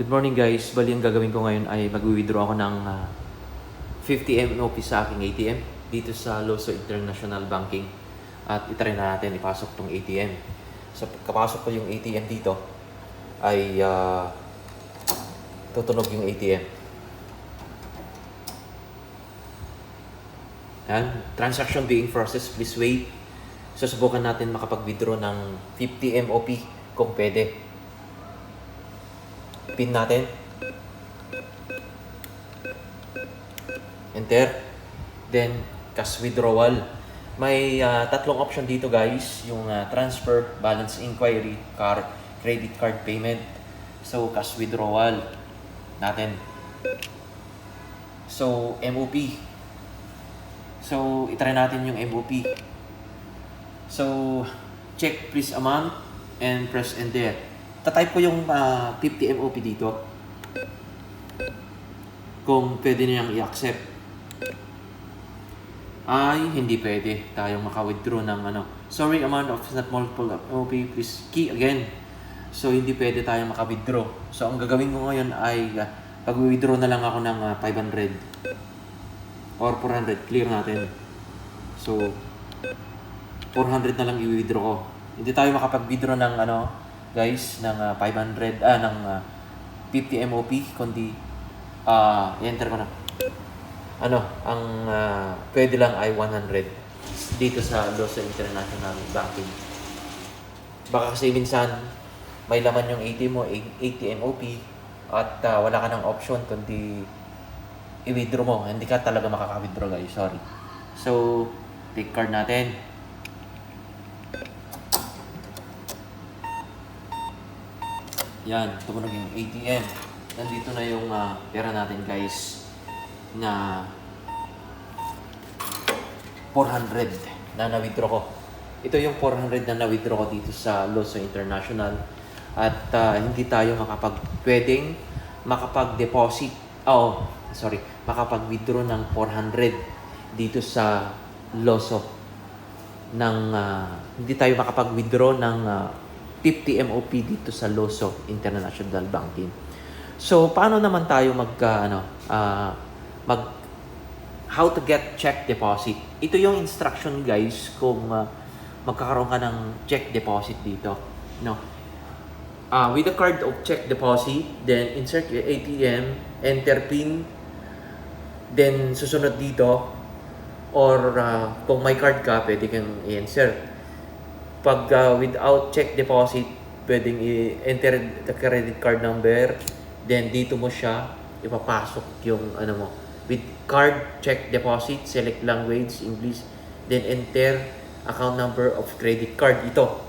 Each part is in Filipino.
Good morning guys. Bali ang gagawin ko ngayon ay mag-withdraw ako ng ah, 50 MNOP sa aking ATM dito sa Loso International Banking. At itry na natin ipasok tong ATM. So kapasok ko yung ATM dito ay ah, tutunog yung ATM. Yan. Transaction being processed, please wait. Susubukan natin makapag-withdraw ng 50 MOP kung pwede. Pin natin. Enter. Then, cash withdrawal. May ah, tatlong option dito guys. Yung ah, transfer, balance inquiry, car, credit card payment. So, cash withdrawal natin. So, MOP. So, itry natin yung MOP. So, check please amount and press enter. Tatype ko yung ah, 50 MOP dito. Kung pwede niyang i-accept. Ay, hindi pwede tayong maka-withdraw ng ano. Sorry, amount of not multiple MOP, please key again. So, hindi pwede tayong maka-withdraw. So, ang gagawin ko ngayon ay ah, pag-withdraw na lang ako ng ah, 500 or 400. Clear natin. So, 400 na lang i-withdraw ko. Hindi tayo makapag-withdraw ng ano, guys, ng ah, 500, ah, ng ah, 50 MOP, kundi, ah, i-enter ko na. Ano, ang ah, pwede lang ay 100 dito sa Losa International Banking. Baka kasi minsan, may laman yung ATM mo, 80 MOP, at ah, wala ka ng option kundi i-withdraw mo. Hindi ka talaga makaka-withdraw guys, sorry. So, take card natin. Yan, tumunog yung ATM. Nandito na yung ah, pera natin guys na 400 na na-withdraw ko. Ito yung 400 na na-withdraw ko dito sa Loso International. At ah, hindi tayo makapag pwedeng makapag-deposit. Oh, sorry, makapag-withdraw ng 400 dito sa Loso ng ah, hindi tayo makapag-withdraw ng ah, 50 MOP dito sa Loso International Banking. So, paano naman tayo mag ah, ano ah, mag how to get check deposit. Ito yung instruction guys kung ah, magkakaroon ka ng check deposit dito. No. Ah, with the card of check deposit, then insert your ATM, enter PIN, then susunod dito or ah, kung may card ka, pwede kang i-insert. Pag ah, without check deposit, pwedeng i-enter the credit card number, then dito mo siya ipapasok yung ano mo. With card check deposit, select language, English, then enter account number of credit card. Ito.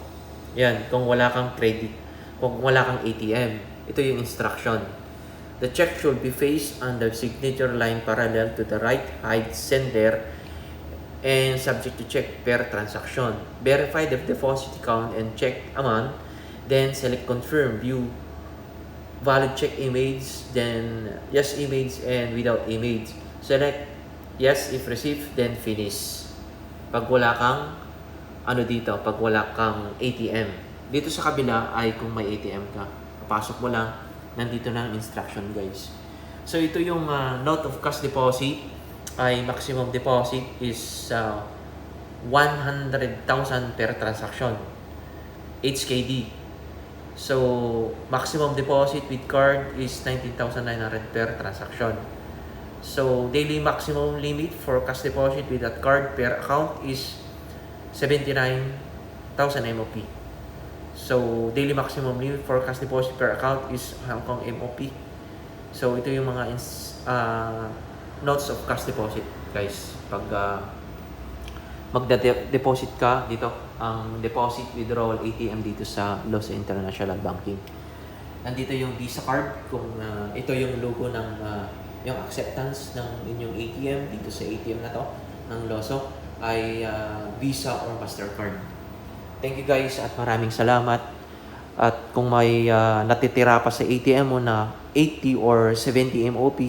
Yan, kung wala kang credit, kung wala kang ATM. Ito yung instruction. The check should be faced on the signature line parallel to the right height sender and subject to check per transaction. Verify the deposit account and check amount. Then select confirm, view valid check image, then yes image and without image. Select yes if received, then finish. Pag wala kang ano dito, pag wala kang ATM. Dito sa kabila ay kung may ATM ka. Papasok mo lang, nandito na ang instruction guys. So ito yung ah, note of cash deposit ay maximum deposit is uh, 100,000 per transaction. HKD. So, maximum deposit with card is 19,900 per transaction. So, daily maximum limit for cash deposit with that card per account is 79,000 MOP. So, daily maximum limit for cash deposit per account is Hong Kong MOP. So, ito yung mga ins, ah, notes of cash deposit, guys. Pag ah, magda-deposit ka dito, ang deposit withdrawal ATM dito sa Los International Banking. Nandito yung Visa card kung ah, ito yung logo ng ah, yung acceptance ng inyong ATM dito sa ATM na to ng Loso ay ah, Visa or Mastercard. Thank you guys at maraming salamat. At kung may ah, natitira pa sa ATM mo na 80 or 70 MOP,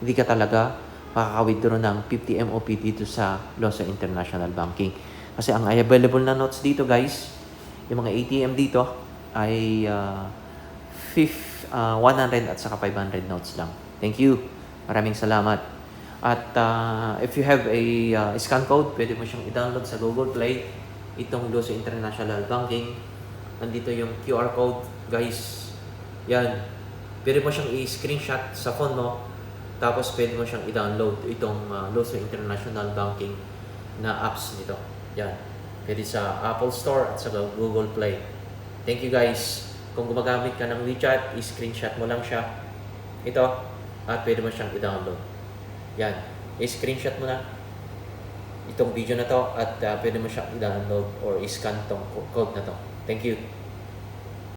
hindi ka talaga makaka-withdraw ng 50 MOP dito sa Losa International Banking. Kasi ang available na notes dito guys, yung mga ATM dito ay uh, fif, ah, 100 at saka 500 notes lang. Thank you. Maraming salamat. At ah, if you have a ah, scan code, pwede mo siyang i-download sa Google Play. Itong Luso International Banking. Nandito yung QR code. Guys, yan. Pwede mo siyang i-screenshot sa phone mo. Tapos pwede mo siyang i-download itong uh, Luso International Banking na apps nito. Yan. Pwede sa Apple Store at sa Google Play. Thank you guys. Kung gumagamit ka ng WeChat, i-screenshot mo lang siya. Ito. At pwede mo siyang i-download. Yan. I-screenshot mo na itong video na to at uh, pwede mo siyang i-download or i-scan tong code na to. Thank you.